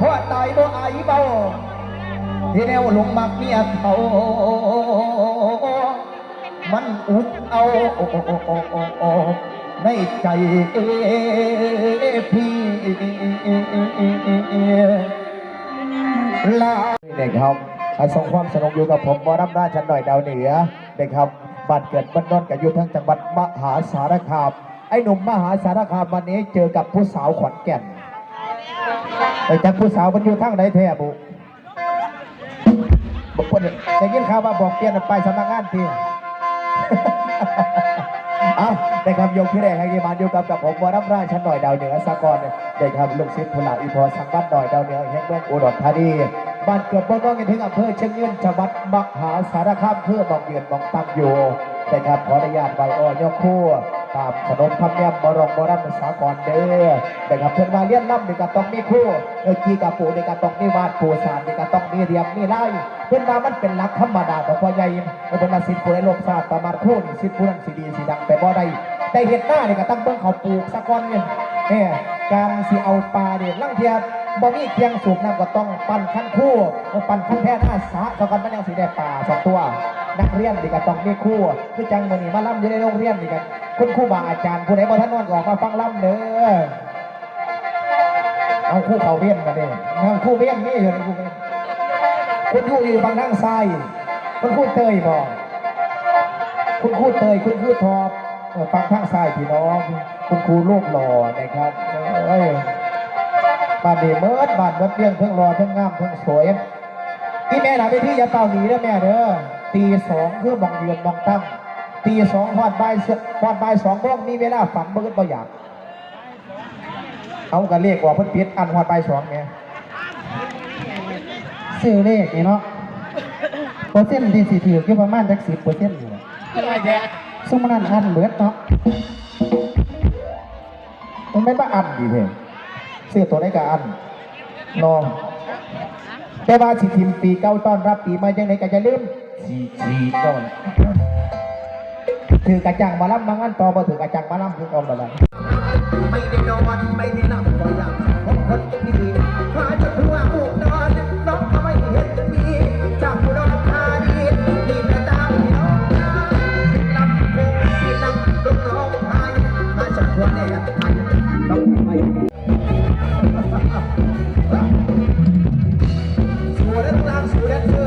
พ่อตายบ่อายเบาที่แนวลงมักเมียเขามันอุกเอาในใจพี่ลาเด็กครับอาส่งความสนุกอยู่กับผมบอรับราชันหน่อยดาวเหนือเด็กครับบ้านเกิดบ้านนอนกับอยู่ทั้งจังหวัดมหาสารคามไอ้หนุ่มมหาสารคามวันนี้เจอกับผู้สาวขอนแก่น ไอ้จักผู้สาวมันอยู่ทั้งไหนแท้บุบอกว่าได้ยินข่าวว่าบอกเปลี่ยนไปสำนักงานทีเอาได้ครับยกที่แรกให้กีมานอยู่กับกับผมวรับราชหน่อยดาวเหนือสากรได้ครับลูกศิษย์พลาอีพอสังกัดหน่อยดาวเหนือแห่งเมืองอุดรธานีบ้านเกิดบ้านน้องกันถึงอำเภอเชียงยืนจังหวัดมหาสารคามเพื่อบอกเยือนบอกตั้งอยู่ได้ครับขออนุญาตใบอ้อยกคู่ ตามถนมนคำแยมบรมบรมสากรเด้อได้ครับเพื่อนมาเลี้ยนล่ำนี่ก็ต้องมีคู่เออกีกับปูนี่ก็ต้องมีวาดปูสารนี่ก็ต้องมีเรียบมีไล่เพื่อนมามันเป็นหลักธรรมดาของพ่อใหญ่เป็นมาสิทธิ์ผู้ใดโลกศาสตร์ประมาณคู่นี่สิทธิ์ผู้นั้นสีดีสีดังแต่บ่ได้แต่เห็ดหน้าเนี่ยก็ตั้งเบิ้งเขาปลูกสะก้อนเนี่ยเนี่ยการสิเอาปลาเนี่ยลังเทียบ่มีเคียงสูบน้ำก็ต้องปั่นขั้นคู่ปั่นขั้นแท่หน้าสะสะก้อนมันยังสีได้ปลาสองตัว นักเรียนนี่ก็ต้องมีคู่คือจังมือนี่มาล่ำอยู่ในโรงเรียนนี่กันคุณครูบาอาจารย์ผู้ใดบ่ท่านนอนออกมาฟังล่ำเด้อเอาคู่เขาเรียนกันเด้เอาคู่เรียนนี่อยู่ในคู่เรียนคุณครูอยู่บางทางซ้ายคุณครูเตยบอกคุณครูเตยคุณครูทอบฟังทางซ้ายพี่น้อง คุณครูรูปหล่อนะครับเอ้ยบ้านนี้เมิดบ้านเมิดเรื่องเพิ่งรอเพิ่งงามเพิ่งสวยพี่แม่หนาไปที่อยาเป่าหนีเด้อแม่เด้อ ตีสองเพื่อมองเยือนมองตั้ง ตีสองพอดใบ่ายเสพอดบ่ายสองโมงมีเวลาฝันเบิดบ่อยากเอากันเลขว่าเพิ่นปิดอันพอดใบสองเนี่ยซื้อเลขนี่เนาะเปอร์เซ็นต์ที่สิถืออยู่ประมาณจักสิบเปอร์เซ็นต์นี่แหละอะไรแท้ซุมมันนั่นอันเบิดเนาะมันไม่มาอันดีเพ่ซื้อตัวไหนก็อันนองแต่ว่าสิทิมปีเก้าต้อนรับปีใหม่จังไหนก็จะลืม สีสีก่อนถือกระจังมาลำบางอันต่อบ่ถือกระจังมาลำคือเอาแบบนั้นไม่ได้นอนไม่ได้หลับก็อยากพบคนดีๆมาจะทั่วอุดรน้องก็ไม่เห็นมีจากอุดรธานีนี่แม่ตามพี่น้องลำโพงที่นั่งร้องร้องไห้มาจากทั่วแดนไทยต้องไปสู่เรื่องราวสู่เรื่องเ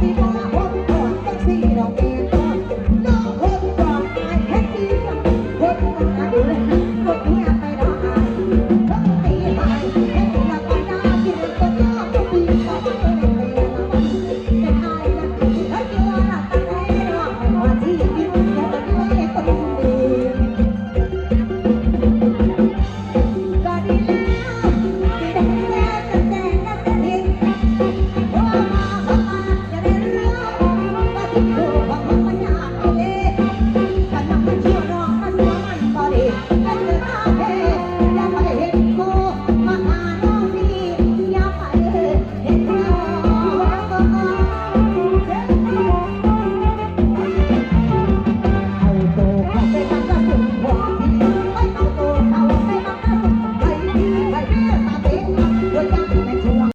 people.